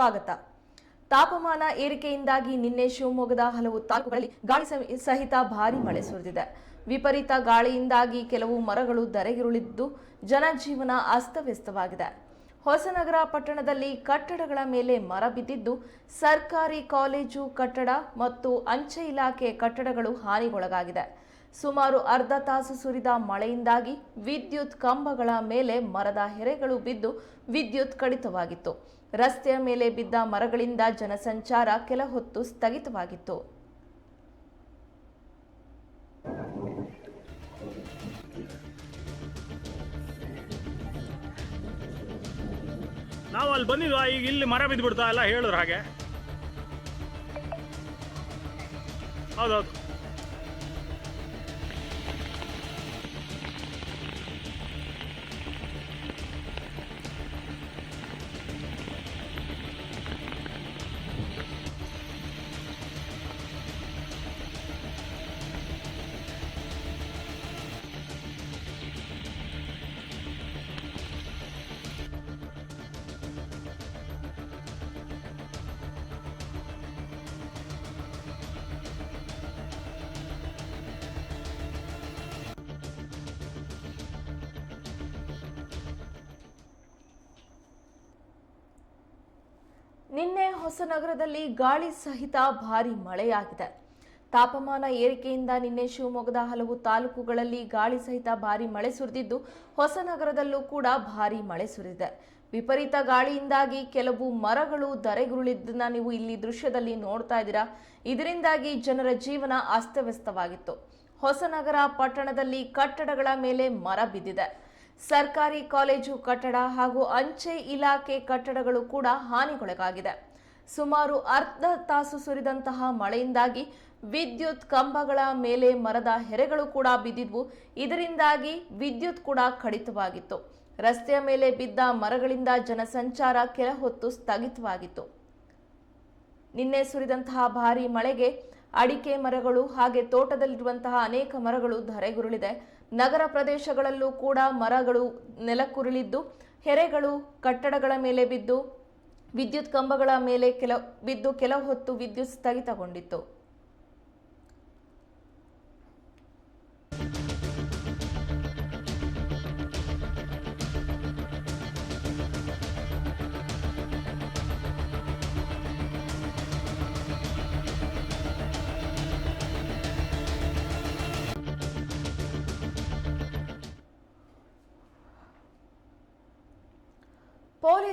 ಸ್ವಾಗತ. ತಾಪಮಾನ ಏರಿಕೆಯಿಂದಾಗಿ ನಿನ್ನೆ ಶಿವಮೊಗ್ಗದ ಹಲವು ತಾಲೂಕುಗಳಲ್ಲಿ ಗಾಳಿ ಸಹಿ- ಸಹಿತ ಭಾರಿ ಮಳೆ ಸುರಿದಿದೆ. ವಿಪರೀತ ಗಾಳಿಯಿಂದಾಗಿ ಕೆಲವು ಮರಗಳು ಧರೆಗಿರುಳಿದ್ದು ಜನಜೀವನ ಅಸ್ತವ್ಯಸ್ತವಾಗಿದೆ. ಹೊಸನಗರ ಪಟ್ಟಣದಲ್ಲಿ ಕಟ್ಟಡಗಳ ಮೇಲೆ ಮರ ಬಿದ್ದಿದ್ದು ಸರ್ಕಾರಿ ಕಾಲೇಜು ಕಟ್ಟಡ ಮತ್ತು ಅಂಚೆ ಇಲಾಖೆ ಕಟ್ಟಡಗಳು ಹಾನಿಗೊಳಗಾಗಿದೆ. ಸುಮಾರು ಅರ್ಧ ತಾಸು ಸುರಿದ ಮಳೆಯಿಂದಾಗಿ ವಿದ್ಯುತ್ ಕಂಬಗಳ ಮೇಲೆ ಮರದ ಹೆರೆಗಳು ಬಿದ್ದು ವಿದ್ಯುತ್ ಕಡಿತವಾಗಿತ್ತು. ರಸ್ತೆಯ ಮೇಲೆ ಬಿದ್ದ ಮರಗಳಿಂದ ಜನಸಂಚಾರ ಕೆಲ ಹೊತ್ತು ಸ್ಥಗಿತವಾಗಿತ್ತು. ನಾವು ಅಲ್ಲಿ ಬಂದಿದ್ವಾ? ಈಗ ಇಲ್ಲಿ ಮರ ಬಿದ್ದುಬಿಡ್ತಾ ಎಲ್ಲ ಹೇಳಿದ್ರು ಹಾಗೆ. ಹೌದೌದು. ನಿನ್ನೆ ಹೊಸನಗರದಲ್ಲಿ ಗಾಳಿ ಸಹಿತ ಭಾರಿ ಮಳೆಯಾಗಿದೆ. ತಾಪಮಾನ ಏರಿಕೆಯಿಂದ ನಿನ್ನೆ ಶಿವಮೊಗ್ಗದ ಹಲವು ತಾಲೂಕುಗಳಲ್ಲಿ ಗಾಳಿ ಸಹಿತ ಭಾರಿ ಮಳೆ ಸುರಿದಿದ್ದು ಹೊಸನಗರದಲ್ಲೂ ಕೂಡ ಭಾರಿ ಮಳೆ ಸುರಿದಿದೆ. ವಿಪರೀತ ಗಾಳಿಯಿಂದಾಗಿ ಕೆಲವು ಮರಗಳು ಧರೆಗುರುಳಿದ್ದನ್ನ ನೀವು ಇಲ್ಲಿ ದೃಶ್ಯದಲ್ಲಿ ನೋಡ್ತಾ ಇದ್ದೀರಾ. ಇದರಿಂದಾಗಿ ಜನರ ಜೀವನ ಅಸ್ತವ್ಯಸ್ತವಾಗಿತ್ತು. ಹೊಸನಗರ ಪಟ್ಟಣದಲ್ಲಿ ಕಟ್ಟಡಗಳ ಮೇಲೆ ಮರ ಬಿದ್ದಿದೆ. ಸರ್ಕಾರಿ ಕಾಲೇಜು ಕಟ್ಟಡ ಹಾಗೂ ಅಂಚೆ ಇಲಾಖೆ ಕಟ್ಟಡಗಳು ಕೂಡ ಹಾನಿಗೊಳಗಾಗಿದೆ. ಸುಮಾರು ಅರ್ಧ ತಾಸು ಸುರಿದಂತಹ ಮಳೆಯಿಂದಾಗಿ ವಿದ್ಯುತ್ ಕಂಬಗಳ ಮೇಲೆ ಮರದ ಹೆರೆಗಳು ಕೂಡ ಬಿದ್ದಿದ್ವು. ಇದರಿಂದಾಗಿ ವಿದ್ಯುತ್ ಕೂಡ ಕಡಿತವಾಗಿತ್ತು. ರಸ್ತೆಯ ಮೇಲೆ ಬಿದ್ದ ಮರಗಳಿಂದ ಜನಸಂಚಾರ ಕೆಲ ಹೊತ್ತು ಸ್ಥಗಿತವಾಗಿತ್ತು. ನಿನ್ನೆ ಸುರಿದಂತಹ ಭಾರೀ ಮಳೆಗೆ ಅಡಿಕೆ ಮರಗಳು ಹಾಗೆ ತೋಟದಲ್ಲಿರುವಂತಹ ಅನೇಕ ಮರಗಳು ಧರೆಗುರುಳಿದೆ. ನಗರ ಪ್ರದೇಶಗಳಲ್ಲೂ ಕೂಡ ಮರಗಳು ನೆಲಕ್ಕುರುಳಿದ್ದು, ಹೆರೆಗಳು ಕಟ್ಟಡಗಳ ಮೇಲೆ ಬಿದ್ದು, ವಿದ್ಯುತ್ ಕಂಬಗಳ ಮೇಲೆ ಕೆಲ, ಬಿದ್ದು ಕೆಲವು ಹೊತ್ತು ವಿದ್ಯುತ್ ಸ್ಥಗಿತಗೊಂಡಿತ್ತು. poli